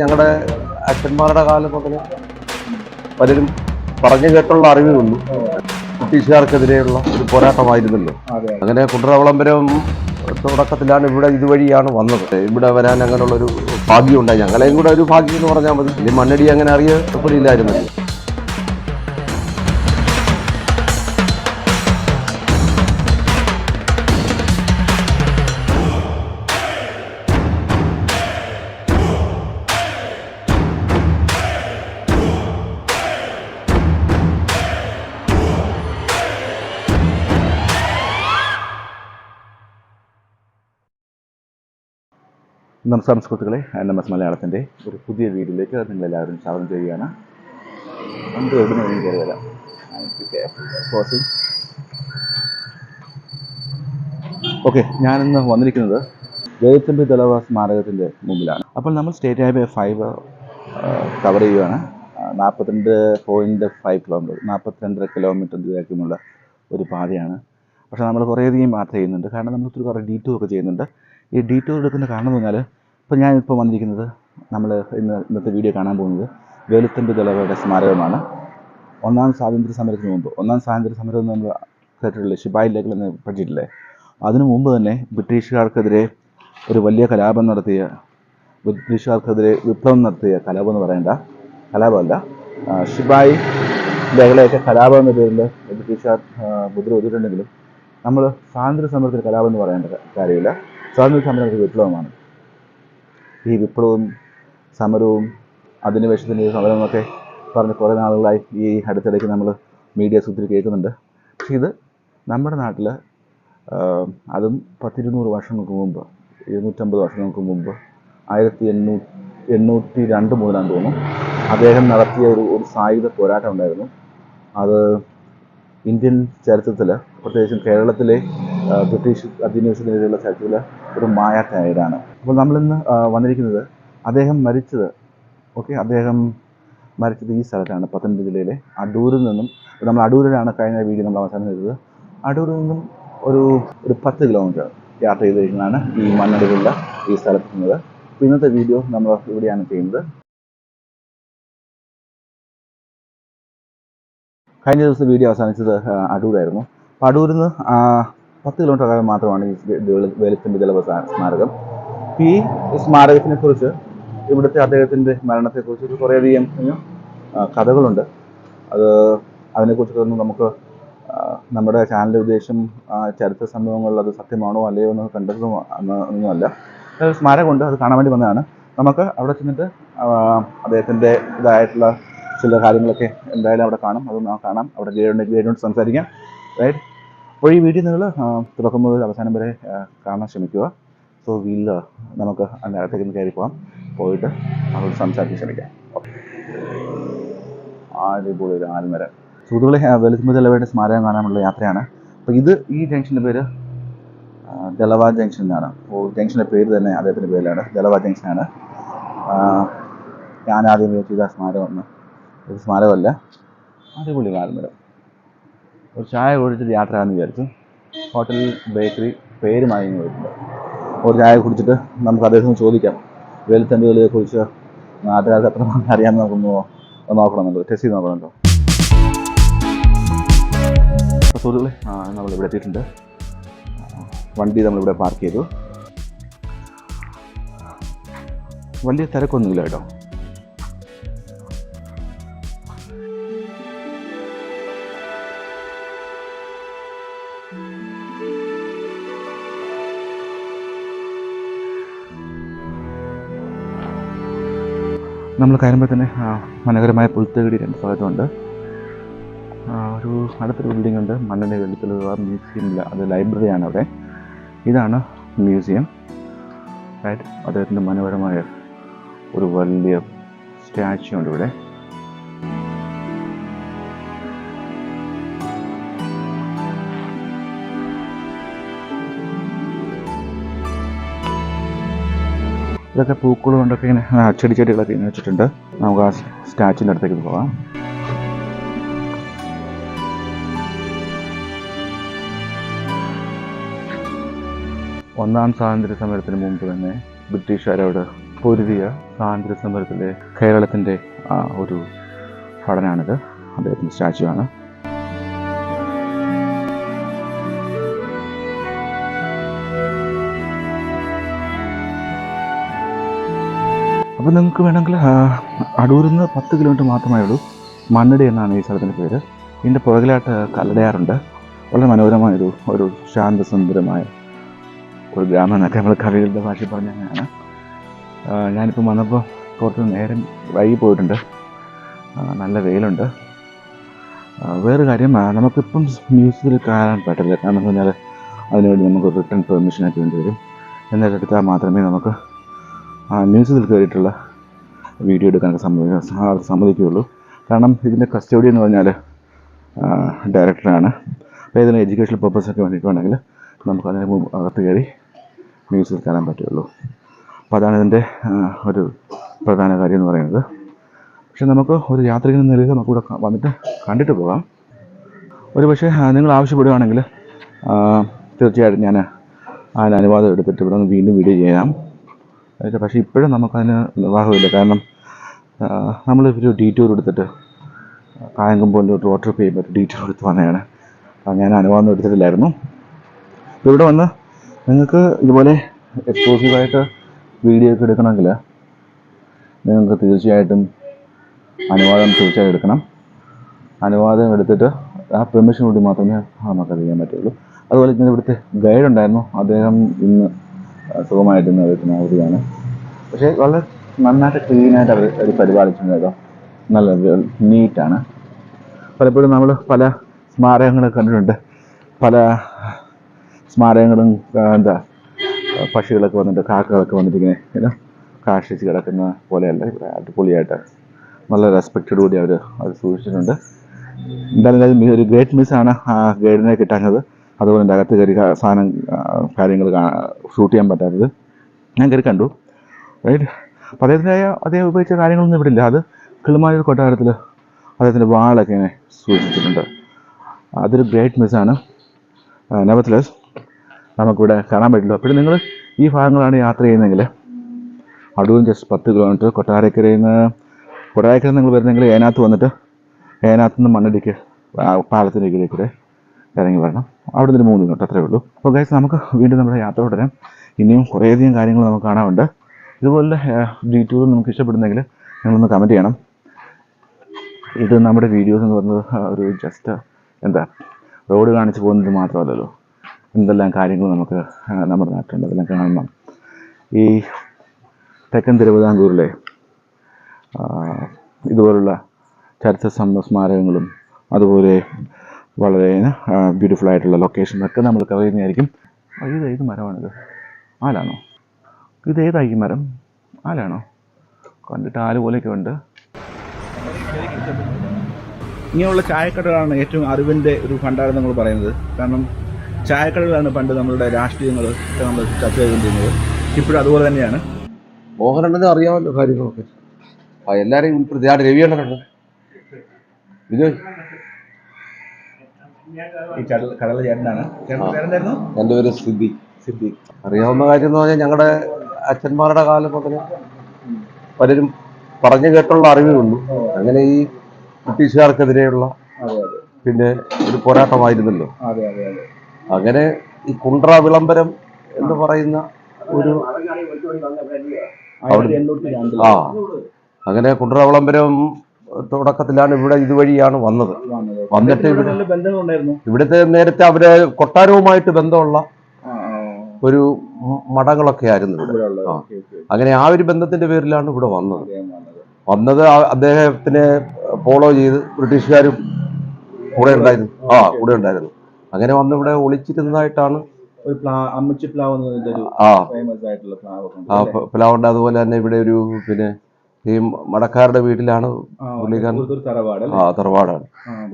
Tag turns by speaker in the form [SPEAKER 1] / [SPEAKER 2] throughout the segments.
[SPEAKER 1] ഞങ്ങളുടെ അച്ഛന്മാരുടെ കാലം മുതൽ പലരും പറഞ്ഞു കേട്ടുള്ള അറിവേ ഉള്ളൂ. ബ്രിട്ടീഷുകാർക്കെതിരെയുള്ള ഒരു പോരാട്ടമായിരുന്നല്ലോ. അങ്ങനെ കുണ്ടറവളംബരം തുടക്കത്തിലാണ് ഇവിടെ ഇതുവഴിയാണ് വന്നത്. ഇവിടെ വരാൻ അങ്ങനെയുള്ള ഒരു ഭാഗ്യം ഉണ്ടായി ഞങ്ങളെയും കൂടെ ഒരു ഭാഗ്യം എന്ന് പറഞ്ഞാൽ മതി. മണ്ണടി അങ്ങനെ അറിയപ്പെടില്ലായിരുന്നല്ലോ.
[SPEAKER 2] നമസ്കാരം സുഹൃത്തുക്കളെ. എൻ എം എസ് മലയാളത്തിന്റെ ഒരു പുതിയ വീഡിയോയിലേക്ക് നിങ്ങളെല്ലാവരും സ്വാഗതം ചെയ്യുകയാണ്. നമുക്ക് എവിടെ നിന്ന് കയറി വരാം. ഓക്കെ ഞാനിന്ന് വന്നിരിക്കുന്നത് ജയത്തമ്പി ദളവ സ്മാരകത്തിന്റെ മുമ്പിലാണ്. അപ്പോൾ നമ്മൾ സ്റ്റേറ്റ് ഹൈവേ ഫൈവ് കവർ ചെയ്യുകയാണ്. നാൽപ്പത്തിരണ്ട് പോയിന്റ് ഫൈവ് കിലോമീറ്റർ നാൽപ്പത്തിരണ്ടര കിലോമീറ്റർ ദൂരക്കുമുള്ള ഒരു പാതയാണ്. പക്ഷേ നമ്മൾ കുറേയധികം യാത്ര ചെയ്യുന്നുണ്ട്. കാരണം നമ്മൾ ഒത്തിരി കുറേ ഡീറ്റൂർ ഒക്കെ ചെയ്യുന്നുണ്ട്. ഈ ഡീറ്റൂർ എടുക്കുന്ന കാരണം എന്ന് പറഞ്ഞാൽ ഇപ്പോൾ ഞാനിപ്പോൾ വന്നിരിക്കുന്നത് നമ്മൾ ഇന്ന് ഇന്നത്തെ വീഡിയോ കാണാൻ പോകുന്നത് വേലുത്തമ്പി ദളവയുടെ സ്മാരകമാണ്. ഒന്നാം സ്വാതന്ത്ര്യ സമരത്തിന് മുമ്പ് ഒന്നാം സ്വാതന്ത്ര്യ സമരം എന്ന് നമ്മൾ കേട്ടിട്ടില്ലേ? ശിപായി ലേഖകൾ എന്ന് പഠിച്ചിട്ടില്ലേ? അതിനു മുമ്പ് തന്നെ ബ്രിട്ടീഷുകാർക്കെതിരെ ഒരു വലിയ കലാപം നടത്തിയ ബ്രിട്ടീഷുകാർക്കെതിരെ വിപ്ലവം നടത്തിയ കലാപം എന്ന് പറയേണ്ട കലാപമല്ല ശിപായി ലേഖലയൊക്കെ കലാപം എന്ന പേരിൽ ബ്രിട്ടീഷുകാർ മുദ്ര ഒതിട്ടുണ്ടെങ്കിലും നമ്മൾ സ്വാതന്ത്ര്യ സമരത്തിൽ കലാപം എന്ന് പറയേണ്ട കാര്യമില്ല. സ്വാതന്ത്ര്യ സമരം ഒരു വിപ്ലവമാണ്. ഈ വിപ്ലവവും സമരവും അധിനിവേശത്തിന്റെ സമരമൊക്കെ പറഞ്ഞ് കുറേ നാളുകളായി ഈ അടുത്തിടയ്ക്ക് നമ്മൾ മീഡിയ ഒത്തിരി കേൾക്കുന്നുണ്ട്. പക്ഷേ ഇത് നമ്മുടെ നാട്ടിൽ അതും പത്തിരുന്നൂറ് വർഷങ്ങൾക്ക് മുമ്പ് ഇരുന്നൂറ്റമ്പത് വർഷങ്ങൾക്ക് മുമ്പ് ആയിരത്തി എണ്ണൂ എണ്ണൂറ്റി രണ്ട് മുതലാണ് തോന്നുന്നു അദ്ദേഹം നടത്തിയ ഒരു ഒരു സായുധ പോരാട്ടം ഉണ്ടായിരുന്നു. അത് ഇന്ത്യൻ ചരിത്രത്തിൽ പ്രത്യേകിച്ചും കേരളത്തിലെ ബ്രിട്ടീഷ് അധിനിവേശത്തിനെതിരെയുള്ള ചരിത്രത്തിൽ ഒരു മായാറ്റായതാണ് അപ്പോൾ നമ്മളിന്ന് വന്നിരിക്കുന്നത് അദ്ദേഹം മരിച്ചത് ഓക്കെ അദ്ദേഹം മരിച്ചത് ഈ സ്ഥലത്താണ് പത്തനംതിട്ട ജില്ലയിലെ അടൂരിൽ നിന്നും. നമ്മൾ അടൂരിലാണ് കഴിഞ്ഞ വീഡിയോ നമ്മൾ അവസാനം ചെയ്തത്. അടൂരിൽ നിന്നും ഒരു ഒരു പത്ത് കിലോമീറ്റർ യാത്ര ചെയ്തിരിക്കുന്നതാണ് ഈ മണ്ണടികളുടെ ഈ സ്ഥലത്തുന്നത് ഇന്നത്തെ വീഡിയോ നമ്മൾ ഇവിടെയാണ് ചെയ്യുന്നത്. കഴിഞ്ഞ ദിവസം വീഡിയോ അവസാനിച്ചത് അടൂരായിരുന്നു. അപ്പോൾ അടൂരിൽ നിന്ന് പത്ത് കിലോമീറ്റർ അകലെ മാത്രമാണ് ഈ വേ- ജലപ സ്മാരകം. ഈ സ്മാരകത്തിനെ കുറിച്ച് ഇവിടുത്തെ അദ്ദേഹത്തിന്റെ മരണത്തെക്കുറിച്ച് കുറേയധികം കഥകളുണ്ട്. അത് അതിനെക്കുറിച്ചൊന്നും നമുക്ക് നമ്മുടെ ചാനലിന്റെ ഉദ്ദേശം ചരിത്ര സംഭവങ്ങളിൽ അത് സത്യമാണോ അല്ലയോ എന്ന് കണ്ടെത്തുന്നു ഒന്നുമല്ല. സ്മാരകമുണ്ട് അത് കാണാൻ വേണ്ടി വന്നതാണ്. നമുക്ക് അവിടെ ചെന്നിട്ട് അദ്ദേഹത്തിന്റെ ഇതായിട്ടുള്ള ചില കാര്യങ്ങളൊക്കെ എന്തായാലും അവിടെ കാണും. അത് നമുക്ക് കാണാം. അവിടെ ഗൈഡുണ്ട് സംസാരിക്കാം. റൈറ്റ് അപ്പോൾ ഈ വീഡിയോ നിങ്ങൾ തുടക്കം മുതൽ അവസാനം വരെ കാണാൻ ശ്രമിക്കുക. സോ വീൽ നമുക്ക് അതിനകത്തേക്ക് ഒന്ന് കയറി പോകാം. പോയിട്ട് സംസാരിക്കാൻ ശ്രമിക്കാം. ഓക്കെ അടിപൊളി ഒരു ആൽമരം സുഹൃത്തുക്കളെ വെളുത്തുമ്പ ദളവയുടെ സ്മാരകം കാണാനുള്ള യാത്രയാണ്. അപ്പോൾ ഇത് ഈ ജംഗ്ഷന്റെ പേര് ആ, ദളവ ജംഗ്ഷൻ എന്നാണ് അപ്പോൾ ജംഗ്ഷന്റെ പേര് തന്നെ അദ്ദേഹത്തിന്റെ പേരിലാണ്. ദളവ ജംഗ്ഷനാണ്. ഞാൻ ആദ്യം ചെയ്ത സ്മാരകമാണ് ഇത് സ്മാരകമല്ല. അടിപൊളി ആൽമരം ഒരു ചായ കുടിച്ചിട്ട് യാത്ര ആണെന്ന് വിചാരിച്ചു. ഹോട്ടൽ ബേക്കറി പേര് മാറി പോയിട്ടുണ്ട്. ഒരു ചായ കുടിച്ചിട്ട് നമുക്ക് അദ്ദേഹത്തിന് ചോദിക്കാം. വേലുത്തമ്പുകളെ കുറിച്ച് നാട്ടുകാർക്ക് എത്ര അറിയാമെന്ന് നമുക്കൊന്ന് നോക്കണം നോക്കണമെന്നുണ്ട്. ടെസ്റ്റ് ചെയ്ത് നോക്കണമല്ലോ. സുഹൃത്തുക്കളെ ആ, നമ്മളിവിടെ എത്തിയിട്ടുണ്ട്. ആ, വണ്ടി നമ്മളിവിടെ പാർക്ക് ചെയ്തു. വലിയ തിരക്കൊന്നുമില്ല കേട്ടോ. നമ്മൾ കയറുമ്പോൾ തന്നെ മനോഹരമായ പുൽത്തകടി രണ്ട് ഭാഗത്തുണ്ട്. ഒരു അടുത്തൊരു ബിൽഡിംഗ് ഉണ്ട്. മണ്ണിന്റെ വെളുത്തുള്ള മ്യൂസിയം അത് ലൈബ്രറിയാണ് അവിടെ. ഇതാണ് മ്യൂസിയം റൈറ്റ് അദ്ദേഹത്തിന്റെ മനോഹരമായ ഒരു വലിയ സ്റ്റാച്യു ഉണ്ട് ഇവിടെ. ഇതൊക്കെ പൂക്കൾ കൊണ്ടൊക്കെ ഇങ്ങനെ ചെടി ചെടികളൊക്കെ ഇങ്ങനെ വെച്ചിട്ടുണ്ട്. നമുക്ക് ആ സ്റ്റാച്ചുവിന്റെ അടുത്തേക്ക് പോകാം ഒന്നാം സ്വാതന്ത്ര്യ സമരത്തിന് മുമ്പ് തന്നെ ബ്രിട്ടീഷുകാരോട് പൊരുതിയ സ്വാതന്ത്ര്യ സമരത്തിലെ കേരളത്തിന്റെ ഒരു പഠനമാണിത് അദ്ദേഹത്തിന്റെ സ്റ്റാച്ചു അപ്പോൾ നിങ്ങൾക്ക് വേണമെങ്കിൽ അടൂരിൽ നിന്ന് പത്ത് കിലോമീറ്റർ മാത്രമേ ഉള്ളൂ. മണ്ണടി എന്നാണ് ഈ സ്ഥലത്തിന്റെ പേര്. ഇതിന്റെ പുറകിലായിട്ട് കല്ലടയാറുണ്ട്. വളരെ മനോഹരമായൊരു ഒരു ശാന്തസുന്ദരമായ ഒരു ഗ്രാമം എന്നൊക്കെ നമ്മൾ കവികളുടെ ഭാഷയിൽ പറഞ്ഞ അങ്ങനെയാണ്. ഞാനിപ്പോൾ ഞാനിപ്പം വന്നപ്പോൾ കുറച്ച് നേരം വൈകി പോയിട്ടുണ്ട്. നല്ല വെയിലുണ്ട്. വേറെ കാര്യം നമുക്കിപ്പം മ്യൂസിയത്തിൽ കയറാൻ പറ്റില്ല കാരണം എന്ന് പറഞ്ഞാൽ അതിനുവേണ്ടി നമുക്ക് റിട്ടേൺ പെർമിഷനൊക്കെ വേണ്ടി വരും. എന്നിട്ടെടുത്താൽ മാത്രമേ നമുക്ക് മ്യൂസിയത്തിൽ കയറിയിട്ടുള്ള വീഡിയോ എടുക്കാനൊക്കെ സമ്മതി സമ്മതിക്കുകയുള്ളൂ. കാരണം ഇതിന്റെ കസ്റ്റഡി എന്ന് പറഞ്ഞാൽ ഡയറക്ടറാണ് അപ്പോൾ ഇതിന് എഡ്യൂക്കേഷണൽ പർപ്പസൊക്കെ വേണ്ടിയിട്ട് വേണമെങ്കിൽ നമുക്ക് അതിന് അകത്ത് കയറി മ്യൂസിയത്തിൽ കയറാൻ പറ്റുള്ളൂ. അപ്പോൾ അതാണ് ഇതിന്റെ ഒരു പ്രധാന കാര്യം എന്ന് പറയുന്നത്. പക്ഷെ നമുക്ക് ഒരു യാത്രികൻ എന്ന നിലയിൽ നമുക്കിവിടെ വന്നിട്ട് കണ്ടിട്ട് പോകാം. ഒരു പക്ഷേ നിങ്ങൾ ആവശ്യപ്പെടുകയാണെങ്കിൽ തീർച്ചയായിട്ടും ഞാൻ അതിന് അനുവാദം എടുത്തിട്ട് ഇവിടെ നിന്ന് വീണ്ടും വീഡിയോ ചെയ്യാം. പക്ഷേ ഇപ്പോഴും നമുക്കതിന് വിവാഹമില്ല. കാരണം നമ്മൾ ഒരു ഡീറ്റൂർ എടുത്തിട്ട് റോഡ് ട്രിപ്പ് ചെയ്യുമ്പോൾ ഡീറ്റൂർ എടുത്ത് വന്നതാണ്. ഞാൻ അനുവാദം എടുത്തിട്ടില്ലായിരുന്നു. ഇവിടെ വന്ന് നിങ്ങൾക്ക് ഇതുപോലെ എക്സ്ക്ലൂസീവായിട്ട് വീഡിയോ ഒക്കെ എടുക്കണമെങ്കിൽ നിങ്ങൾക്ക് തീർച്ചയായിട്ടും അനുവാദം തീർച്ചയായും എടുക്കണം. അനുവാദം എടുത്തിട്ട് ആ പെർമിഷൻ കൂടി മാത്രമേ നമുക്കത് ചെയ്യാൻ പറ്റുള്ളൂ. അതുപോലെ തന്നെ ഇവിടുത്തെ ഗൈഡ് ഉണ്ടായിരുന്നു. അദ്ദേഹം ഇന്ന് സുഖമായിട്ട് അദ്ദേഹത്തിന് അവധിയാണ്. പക്ഷേ വളരെ നന്നായിട്ട് ക്ലീനായിട്ട് അവർ അവർ പരിപാലിച്ചിട്ടുണ്ട് കേട്ടോ. നല്ല നീറ്റാണ് പലപ്പോഴും നമ്മൾ പല സ്മാരകങ്ങളൊക്കെ കണ്ടിട്ടുണ്ട്. പല സ്മാരകങ്ങളും എന്താ പക്ഷികളൊക്കെ വന്നിട്ട് കാക്കകളൊക്കെ വന്നിട്ടിങ്ങനെ ഏതാ കാഷിച്ച് കിടക്കുന്ന പോലെയല്ല ഇവിടെ അടിപൊളിയായിട്ട് നല്ല റെസ്പെക്റ്റഡ് കൂടി അവർ അത് സൂക്ഷിച്ചിട്ടുണ്ട്. എന്തായാലും ഒരു ഗ്രേറ്റ് മിസ്സാണ് ആ ഗൈഡിനെ കിട്ടാഞ്ഞത്. അതുപോലെ എന്റെ അകത്ത് കയറി സാധനം കാര്യങ്ങൾ ഷൂട്ട് ചെയ്യാൻ പറ്റാത്തത്. ഞാൻ കയറി കണ്ടു. റൈറ്റ് അപ്പോൾ അദ്ദേഹത്തിന്റെതായ അദ്ദേഹം ഉപയോഗിച്ച കാര്യങ്ങളൊന്നും ഇവിടെ ഇല്ല. അത് കിളിമായൂർ കൊട്ടാരത്തിൽ അദ്ദേഹത്തിന്റെ വാളൊക്കെ ഇങ്ങനെ സൂക്ഷിച്ചിട്ടുണ്ട്. അതൊരു ഗ്രേറ്റ് മിസ്സാണ് നെവത്ലെസ് നമുക്കിവിടെ കാണാൻ പറ്റില്ല. അപ്പോൾ നിങ്ങൾ ഈ ഭാഗങ്ങളാണ് യാത്ര ചെയ്യുന്നതെങ്കിൽ അടൂരും ജസ്റ്റ് പത്ത് കിലോമീറ്റർ കൊട്ടാരക്കരയിൽ നിന്ന് കൊട്ടാരക്കരയിൽ നിങ്ങൾ വരുന്നെങ്കിൽ ഏനാത്ത് വന്നിട്ട് ഏനാത്ത് നിന്ന് മണ്ണടിക്ക് പാലത്തിന്റെ പാലത്തിന്റെ കീഴിലേക്ക് ഇറങ്ങി വരണം. അവിടെ നിന്ന് മൂന്ന് മിനിറ്റ് അത്രേ ഉള്ളൂ. അപ്പോൾ ഗൈസ് നമുക്ക് വീണ്ടും നമ്മുടെ യാത്ര തുടരാം. ഇനിയും കുറേയധികം കാര്യങ്ങൾ നമുക്ക് കാണാനുണ്ട്. ഇതുപോലെ ഡി ടൂർ നമുക്ക് ഇഷ്ടപ്പെടുന്നെങ്കിൽ നിങ്ങളൊന്ന് കമന്റ് ചെയ്യണം. ഇത് നമ്മുടെ വീഡിയോസ് എന്ന് പറയുന്നത് ഒരു ജസ്റ്റ് എന്താ റോഡ് കാണിച്ച് പോകുന്നത് മാത്രമല്ലല്ലോ. എന്തെല്ലാം കാര്യങ്ങൾ നമുക്ക് നമ്മുടെ നാട്ടിലുണ്ട്. അതെല്ലാം കാണണം. ഈ തെക്കൻ തിരുവിതാംകൂറിലെ ഇതുപോലുള്ള ചരിത്ര സ്മാരകങ്ങളും അതുപോലെ വളരെ ബ്യൂട്ടിഫുൾ ആയിട്ടുള്ള ലൊക്കേഷൻ ലൊക്കേഷനൊക്കെ നമ്മൾ കവർ ചെയ്യുന്നതായിരിക്കും ഇത് ഏത് മരമാണിത്? ആലാണോ? ഇത് ഏതായി മരം? ആലാണോ? കണ്ടിട്ട് ആൽ പോലെയൊക്കെ ഉണ്ട്. ഇങ്ങനെയുള്ള ചായക്കടകളാണ് ഏറ്റവും അറിവിന്റെ ഒരു ഫണ്ടാണ് നമ്മൾ പറയുന്നത്. കാരണം ചായക്കടകളാണ് പണ്ട് നമ്മളുടെ രാഷ്ട്രീയങ്ങൾ നമ്മൾ ചർച്ച ചെയ്തുകൊണ്ടിരുന്നത്. ഇപ്പോഴും അതുപോലെ തന്നെയാണ്.
[SPEAKER 1] മോഹനണ്ണന് അറിയാമല്ലോ കാര്യങ്ങളൊക്കെ. എല്ലാവരെയും ആ രവിയണ്ണനുണ്ട്. ഇത്
[SPEAKER 2] ഈ കടൽ കടല ചേട്ടനാണ്.
[SPEAKER 1] എന്റെ പേര് സിദ്ധി
[SPEAKER 2] സിദ്ധി
[SPEAKER 1] അറിയാവുന്ന കാര്യം എന്ന് പറഞ്ഞാൽ ഞങ്ങളുടെ അച്ഛന്മാരുടെ കാലം മുതൽ പലരും പറഞ്ഞു കേട്ടുള്ള അറിവേ ഉള്ളൂ. അങ്ങനെ ഈ ബ്രിട്ടീഷുകാർക്കെതിരെയുള്ള പിന്നെ ഒരു പോരാട്ടമായിരുന്നല്ലോ. അങ്ങനെ ഈ കുണ്ട്ര വിളംബരം എന്ന് പറയുന്ന ഒരു ആ. അങ്ങനെ കുണ്ട്ര വിളംബരം തുടക്കത്തിലാണ് ഇവിടെ ഇതുവഴിയാണ് വന്നത്. വന്നിട്ട്
[SPEAKER 2] ഇവിടെ
[SPEAKER 1] ഇവിടുത്തെ നേരത്തെ അവർ കൊട്ടാരവുമായിട്ട് ബന്ധമുള്ള ഒരു മഠങ്ങളൊക്കെ ആയിരുന്നു ഇവിടെ. അങ്ങനെ ആ ഒരു ബന്ധത്തിന്റെ പേരിലാണ് ഇവിടെ വന്നത്.
[SPEAKER 2] വന്നത്.
[SPEAKER 1] അദ്ദേഹത്തിനെ ഫോളോ ചെയ്ത് ബ്രിട്ടീഷുകാരും കൂടെ ഉണ്ടായിരുന്നു. ആ കൂടെ ഉണ്ടായിരുന്നു. അങ്ങനെ വന്ന് ഇവിടെ ഒളിച്ചിരുന്നതായിട്ടാണ് ആ. പ്ലാവുണ്ട്. അതുപോലെ തന്നെ ഇവിടെ ഒരു പിന്നെ ഈ മടക്കാരുടെ വീട്ടിലാണ്
[SPEAKER 2] ആ,
[SPEAKER 1] പുള്ളിക്കാരൻ- തറവാടാണ്.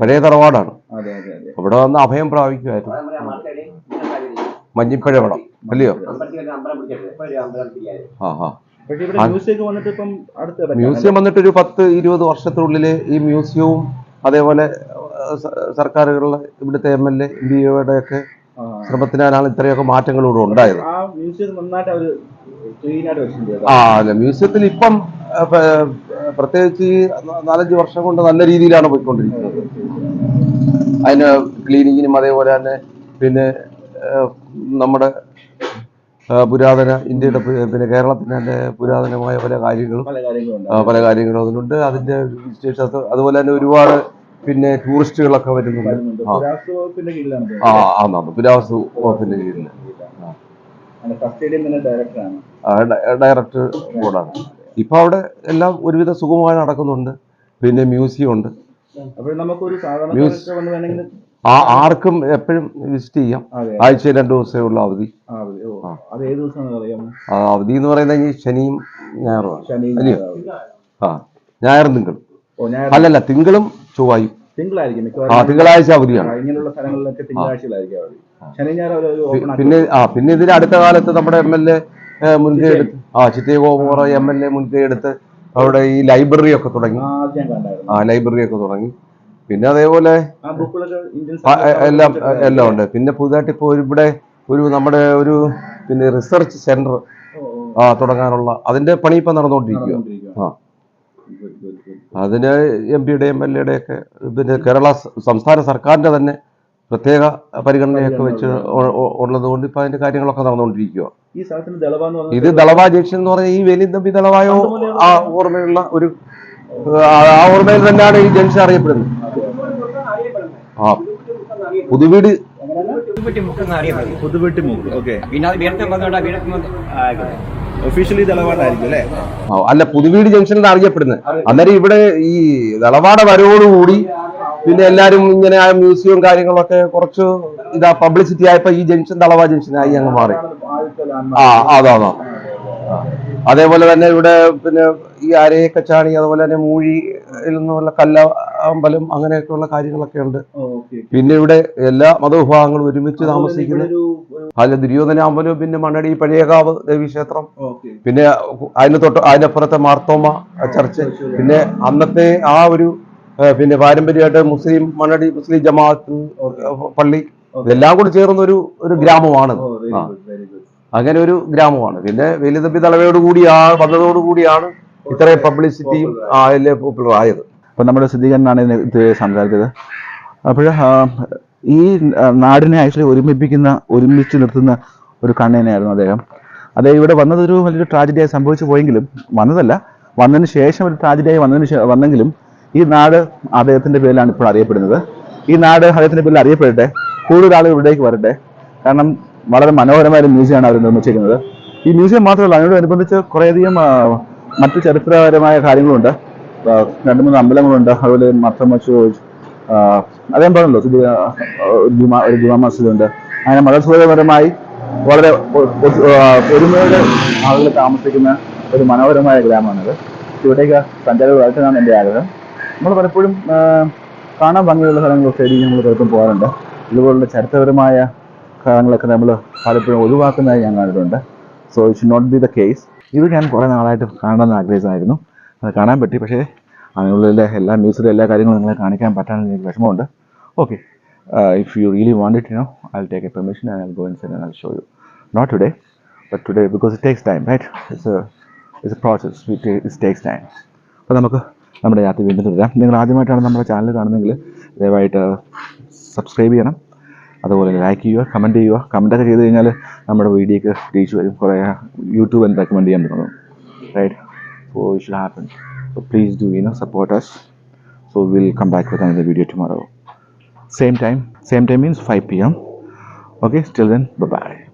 [SPEAKER 1] പഴയ തറവാടാണ്. അവിടെ വന്ന് അഭയം പ്രാപിക്കുമായിരുന്നു. മഞ്ഞിപ്പഴ പടം അല്ലയോ? ആ ആ.
[SPEAKER 2] മ്യൂസിയം വന്നിട്ട്
[SPEAKER 1] ഒരു പത്ത് ഇരുപത് വർഷത്തിനുള്ളിൽ ഈ മ്യൂസിയവും അതേപോലെ സർക്കാരുകളിലെ ഇവിടുത്തെ M L A M P ഒക്കെ ശ്രമത്തിനാലാണ് ഇത്രയൊക്കെ മാറ്റങ്ങൾ ഇവിടെ ഉണ്ടായത്.
[SPEAKER 2] ആ
[SPEAKER 1] അല്ല മ്യൂസിയത്തിൽ ഇപ്പം പ്രത്യേകിച്ച് ഈ നാലഞ്ച് വർഷം കൊണ്ട് നല്ല രീതിയിലാണ് പോയിക്കൊണ്ടിരിക്കുന്നത്. അതിന് ക്ലീനിങ്ങിനും അതേപോലെ തന്നെ പിന്നെ നമ്മുടെ പുരാതന ഇന്ത്യയുടെ പിന്നെ കേരളത്തിന്റെ തന്നെ പുരാതനമായ പല കാര്യങ്ങളും
[SPEAKER 2] പല
[SPEAKER 1] കാര്യങ്ങളും അതിനുണ്ട്. അതിന്റെ വിശേഷത അതുപോലെ തന്നെ ഒരുപാട് പിന്നെ ടൂറിസ്റ്റുകളൊക്കെ വരുന്നുണ്ട്. ആ. ആ പുരാവസ്തു വകുപ്പിന്റെ കീഴിൽ
[SPEAKER 2] കസ്റ്റഡിയിൽ തന്നെ ഡയറക്ടറാണ്
[SPEAKER 1] ആ, ഡ- ഡയറക്ടർ ബോർഡാണ് ഇപ്പൊ അവിടെ എല്ലാം ഒരുവിധ സുഖമായി നടക്കുന്നുണ്ട്. പിന്നെ മ്യൂസിയം ഉണ്ട്. ആർക്കും എപ്പോഴും വിസിറ്റ് ചെയ്യാം.
[SPEAKER 2] ആഴ്ച
[SPEAKER 1] ആഴ്ചയിൽ രണ്ട് ദിവസമേ ഉള്ള അവധി. അവധി. എന്ന് പറയുന്നത് ഈ ശനിയും ഞായറുമാണ്?
[SPEAKER 2] ഞായർ.
[SPEAKER 1] ആ ഞായറും തിങ്കളും.
[SPEAKER 2] ഓ ഞായർ
[SPEAKER 1] അല്ലല്ല തിങ്കളും ചൊവ്വായും.
[SPEAKER 2] തിങ്കളായിരിക്കും
[SPEAKER 1] ആ തിങ്കളാഴ്ച അവധിയാണ്.
[SPEAKER 2] ഇങ്ങനെയുള്ള സ്ഥലങ്ങളിലൊക്കെ തിങ്കളാഴ്ചയിലായിരിക്കും അവധി.
[SPEAKER 1] പിന്നെ ആ പിന്നെ ഇതിന് അടുത്ത കാലത്ത് നമ്മുടെ എം എൽ എ മുൻകൈ എടുത്ത് ആ ചിറ്റയ ഗോപുറ എം എൽ എ മുൻകൈ എടുത്ത് അവിടെ ഈ ലൈബ്രറി ഒക്കെ തുടങ്ങി.
[SPEAKER 2] ആ
[SPEAKER 1] ലൈബ്രറി ഒക്കെ തുടങ്ങി. പിന്നെ അതേപോലെ എല്ലാം എല്ലാം ഉണ്ട്. പിന്നെ പുതുതായിട്ട് ഇപ്പോൾ ഇവിടെ ഒരു നമ്മുടെ ഒരു പിന്നെ റിസർച്ച് സെന്റർ ആ തുടങ്ങാനുള്ള അതിന്റെ പണി ഇപ്പം നടന്നുകൊണ്ടിരിക്കുക. ആ. അതിന് എം പിയുടെ എം എൽ എയുടെ ഒക്കെ പിന്നെ കേരള സംസ്ഥാന സർക്കാരിന്റെ തന്നെ പ്രത്യേക പരിഗണനയൊക്കെ വെച്ച് ഉള്ളത്. കൊണ്ട് ഇപ്പൊ അതിന്റെ കാര്യങ്ങളൊക്കെ നടന്നുകൊണ്ടിരിക്കുക
[SPEAKER 2] ഈ സ്ഥലത്തിന് ദളവ എന്ന് പറഞ്ഞാൽ
[SPEAKER 1] ഇത് ദളവാ ജംഗ്ഷൻ എന്ന് പറഞ്ഞാൽ ഈ വേലിന്തമ്പി ദളവായോ? ആ ഓർമ്മയുള്ള ഒരു ആ ഓർമ്മയിൽ തന്നെയാണ് ഈ ജംഗ്ഷൻ അറിയപ്പെടുന്നത്. ആ പുതുവീട്
[SPEAKER 2] ഒഫീഷ്യലി അല്ലേ?
[SPEAKER 1] അല്ല പുതുവീട് ജംഗ്ഷൻ എന്ന് അറിയപ്പെടുന്നത്. അന്നേരം ഇവിടെ ഈ ദളവാട വരവോടുകൂടി പിന്നെ എല്ലാരും ഇങ്ങനെ ആ മ്യൂസിയവും കാര്യങ്ങളൊക്കെ കുറച്ച് ഇതാ പബ്ലിസിറ്റി ആയപ്പോ ഈ ജംഗ്ഷൻ തളവ ജംഗ്ഷനായി അങ്ങ് മാറി. ആ
[SPEAKER 2] അതാണോ.
[SPEAKER 1] അതാ അതാ അതേപോലെ തന്നെ ഇവിടെ പിന്നെ ഈ അരയക്കച്ചാണി അതുപോലെ തന്നെ മൂഴിയിൽ നിന്നുള്ള കല്ല അമ്പലം അങ്ങനെയൊക്കെയുള്ള കാര്യങ്ങളൊക്കെ ഉണ്ട്. പിന്നെ ഇവിടെ എല്ലാ മതവിഭാഗങ്ങളും ഒരുമിച്ച് താമസിക്കുന്നു. അല്ല ദുര്യോധന അമ്പലം പിന്നെ മണ്ണടി പഴയകാവ് ദേവീക്ഷേത്രം പിന്നെ അതിന് തൊട്ട് അതിനപ്പുറത്തെ മാർത്തോമ ചർച്ച്. പിന്നെ അന്നത്തെ ആ ഒരു പിന്നെ പാരമ്പര്യമായിട്ട് മുസ്ലിം മണ്ണടി മുസ്ലിം ജമാഅത്ത് പള്ളി ഇതെല്ലാം കൂടി ചേർന്ന ഒരു ഒരു ഗ്രാമമാണ്. അങ്ങനെ ഒരു ഗ്രാമമാണ്. പിന്നെ വലിയതമ്പി തലവയോട് കൂടിയാണ് വന്നതോട് കൂടിയാണ് ഇത്രയും പബ്ലിസിറ്റിയും അതിലെ പോപ്പുലർ ആയത്.
[SPEAKER 2] അപ്പൊ നമ്മുടെ ഇതിനെ ഇത് സംസാരിച്ചത്. അപ്പോൾ ഈ നാടിനെ ആക്ച്വലി ഒരുമിപ്പിക്കുന്ന ഒരുമിച്ച് നിർത്തുന്ന ഒരു കണ്ണേനായിരുന്നു അദ്ദേഹം. അദ്ദേഹം ഇവിടെ വന്നതൊരു വലിയൊരു ട്രാജഡിയായി സംഭവിച്ചു പോയെങ്കിലും വന്നതല്ല വന്നതിന് ശേഷം ഒരു ട്രാജഡിയായി വന്നതിന് വന്നെങ്കിലും ഈ നാട് അദ്ദേഹത്തിന്റെ പേരിലാണ് ഇപ്പോൾ അറിയപ്പെടുന്നത്. ഈ നാട് അദ്ദേഹത്തിന്റെ പേരിൽ അറിയപ്പെടട്ടെ. കൂടുതൽ ആളുകൾ ഇവിടേക്ക് വരട്ടെ. കാരണം വളരെ മനോഹരമായ ഒരു മ്യൂസിയമാണ് അവർ നിർമ്മിച്ചിരിക്കുന്നത്. ഈ മ്യൂസിയം മാത്രമല്ല അതിനോടനുബന്ധിച്ച് കുറേയധികം മറ്റു ചരിത്രപരമായ കാര്യങ്ങളുണ്ട്. രണ്ട് മൂന്ന് അമ്പലങ്ങളുണ്ട്. അതുപോലെ മർത്തമച്ചു അദ്ദേഹം പറഞ്ഞല്ലോ ഒരു ജുമാ മസ്ജിദുണ്ട്. അങ്ങനെ മതസൂചകപരമായി വളരെ ഒരുമയുടെ ആളുകൾ താമസിക്കുന്ന ഒരു മനോഹരമായ ഗ്രാമമാണിത്. ഇവിടേക്ക് സഞ്ചാരികൾ വരട്ടെന്നാണ് എന്റെ ആഗ്രഹം. നമ്മൾ പലപ്പോഴും കാണാൻ ഭംഗിയുള്ള സ്ഥലങ്ങളൊക്കെ ആയിരിക്കും നമ്മൾ പലപ്പോഴും പോകാറുണ്ട്. ഇതുപോലുള്ള ചരിത്രപരമായ കാര്യങ്ങളൊക്കെ നമ്മൾ പലപ്പോഴും ഒഴിവാക്കുന്നതായി ഞാൻ കണ്ടിട്ടുണ്ട്. So it should not be the case ഇത് ഞാൻ കുറേ നാളായിട്ട് കാണണമെന്ന് ആഗ്രഹിച്ചായിരുന്നു അത് കാണാൻ പറ്റി പക്ഷേ അതിനുള്ളിലെ എല്ലാ മ്യൂസിയത്തിലെ എല്ലാ കാര്യങ്ങളും നിങ്ങളെ കാണിക്കാൻ പറ്റാൻ എനിക്ക് വിഷമമുണ്ട്. Okay if you really want it no I take a permission and go in send I show you not today but today because it takes time right it's it's a process it it takes time അപ്പോൾ നമുക്ക് നമ്മുടെ യാത്ര വീണ്ടും തുടരാം. നിങ്ങൾ ആദ്യമായിട്ടാണ് നമ്മുടെ channel കാണുന്നതെങ്കിൽ ദയവായിട്ട് സബ്സ്ക്രൈബ് ചെയ്യണം. അതുപോലെ ലൈക്ക് ചെയ്യുക കമന്റ് ചെയ്യുക. കമന്റൊക്കെ ചെയ്ത് കഴിഞ്ഞാൽ നമ്മുടെ വീഡിയോക്ക് റീച്ച് വരും. കുറേ യൂട്യൂബ് എന്ന് റെക്കമെൻഡ് ചെയ്യാൻ തുടങ്ങും right so it should happen so please do you know support us so will come back with another video tomorrow. Same time same time means 5 p.m okay till then bye bye